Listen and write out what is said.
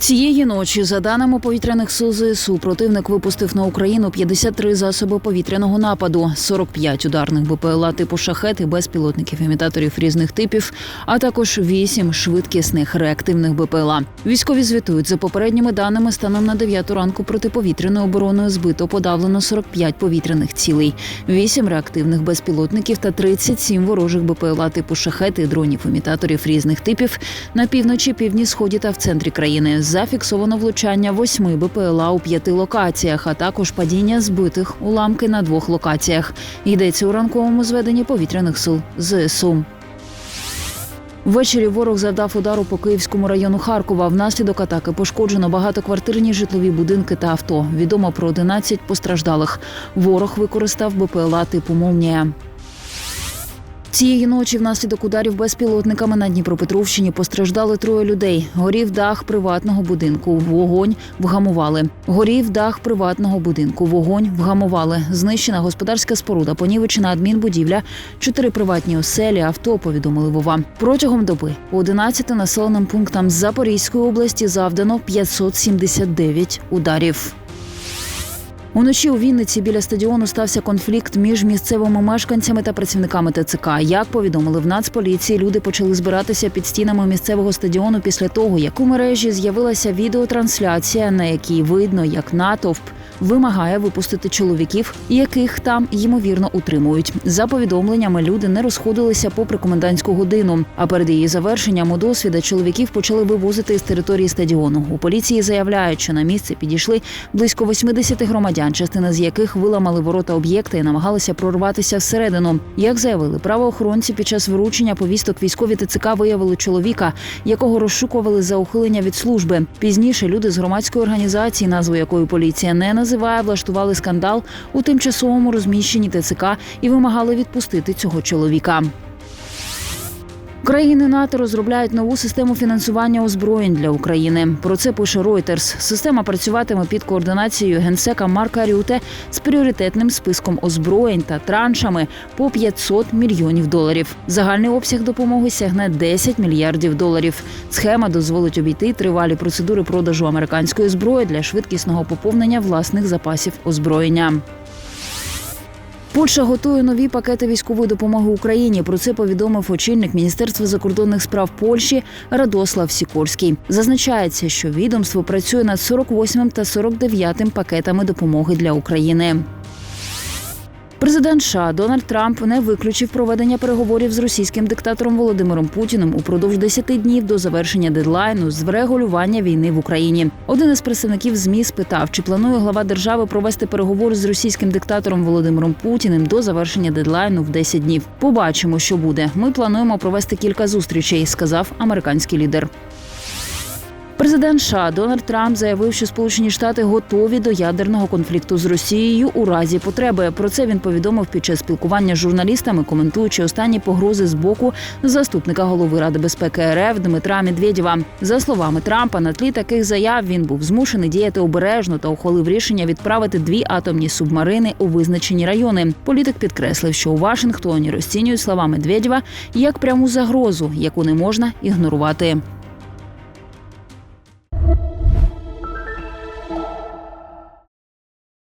Цієї ночі, за даними повітряних сил ЗСУ, противник випустив на Україну 53 засоби повітряного нападу, 45 ударних БПЛА типу шахет безпілотників імітаторів різних типів, а також 8 швидкісних реактивних БПЛА. Військові звітують за попередніми даними станом на 9 ранку протиповітряною обороною збито подавлено 45 повітряних цілей, 8 реактивних безпілотників та 37 ворожих БПЛА типу шахет і дронів імітаторів різних типів на півночі, півдні, сході та в центрі країни. Зафіксовано влучання восьми БПЛА у п'яти локаціях, а також падіння збитих уламки на двох локаціях. Йдеться у ранковому зведенні повітряних сил ЗСУ. Ввечері ворог завдав удару по Київському району Харкова. Внаслідок атаки пошкоджено багатоквартирні житлові будинки та авто. Відомо про 11 постраждалих. Ворог використав БПЛА типу «Молнія». Цієї ночі внаслідок ударів безпілотниками на Дніпропетровщині постраждали троє людей. Горів дах приватного будинку. Вогонь вгамували. Горів дах приватного будинку. Вогонь вгамували. Знищена господарська споруда, понівечена адмінбудівля, чотири приватні оселі, авто повідомили Вова. Протягом доби по 11 населеним пунктам Запорізької області завдано 579 ударів. Уночі у Вінниці біля стадіону стався конфлікт між місцевими мешканцями та працівниками ТЦК. Як повідомили в Нацполіції, люди почали збиратися під стінами місцевого стадіону після того, як у мережі з'явилася відеотрансляція, на якій видно, як натовп вимагає випустити чоловіків, яких там ймовірно утримують. За повідомленнями, люди не розходилися попри комендантську годину. А перед її завершенням у досвіда чоловіків почали вивозити з території стадіону. У поліції заявляють, що на місце підійшли близько 80 громадян, частина з яких виламали ворота об'єкта і намагалися прорватися всередину. Як заявили правоохоронці, під час вручення повісток військові ТЦК виявили чоловіка, якого розшукували за ухилення від служби. Пізніше люди з громадської організації, назву якої поліція не називає, влаштували скандал у тимчасовому розміщенні ТЦК і вимагали відпустити цього чоловіка. Країни НАТО розробляють нову систему фінансування озброєнь для України. Про це пише Reuters. Система працюватиме під координацією генсека Марка Рюте з пріоритетним списком озброєнь та траншами по 500 мільйонів доларів. Загальний обсяг допомоги сягне 10 мільярдів доларів. Схема дозволить обійти тривалі процедури продажу американської зброї для швидкісного поповнення власних запасів озброєння. Польща готує нові пакети військової допомоги Україні. Про це повідомив очільник Міністерства закордонних справ Польщі Радослав Сікорський. Зазначається, що відомство працює над 48 та 49 пакетами допомоги для України. Президент США Дональд Трамп не виключив проведення переговорів з російським диктатором Володимиром Путіним упродовж 10 днів до завершення дедлайну з врегулювання війни в Україні. Один із представників ЗМІ спитав, чи планує глава держави провести переговори з російським диктатором Володимиром Путіним до завершення дедлайну в 10 днів. Побачимо, що буде. Ми плануємо провести кілька зустрічей, сказав американський лідер. Президент США Дональд Трамп заявив, що Сполучені Штати готові до ядерного конфлікту з Росією у разі потреби. Про це він повідомив під час спілкування з журналістами, коментуючи останні погрози з боку заступника голови ради безпеки РФ Дмитра Медведєва. За словами Трампа, на тлі таких заяв він був змушений діяти обережно та ухвалив рішення відправити дві атомні субмарини у визначені райони. Політик підкреслив, що у Вашингтоні розцінюють слова Медведєва як пряму загрозу, яку не можна ігнорувати.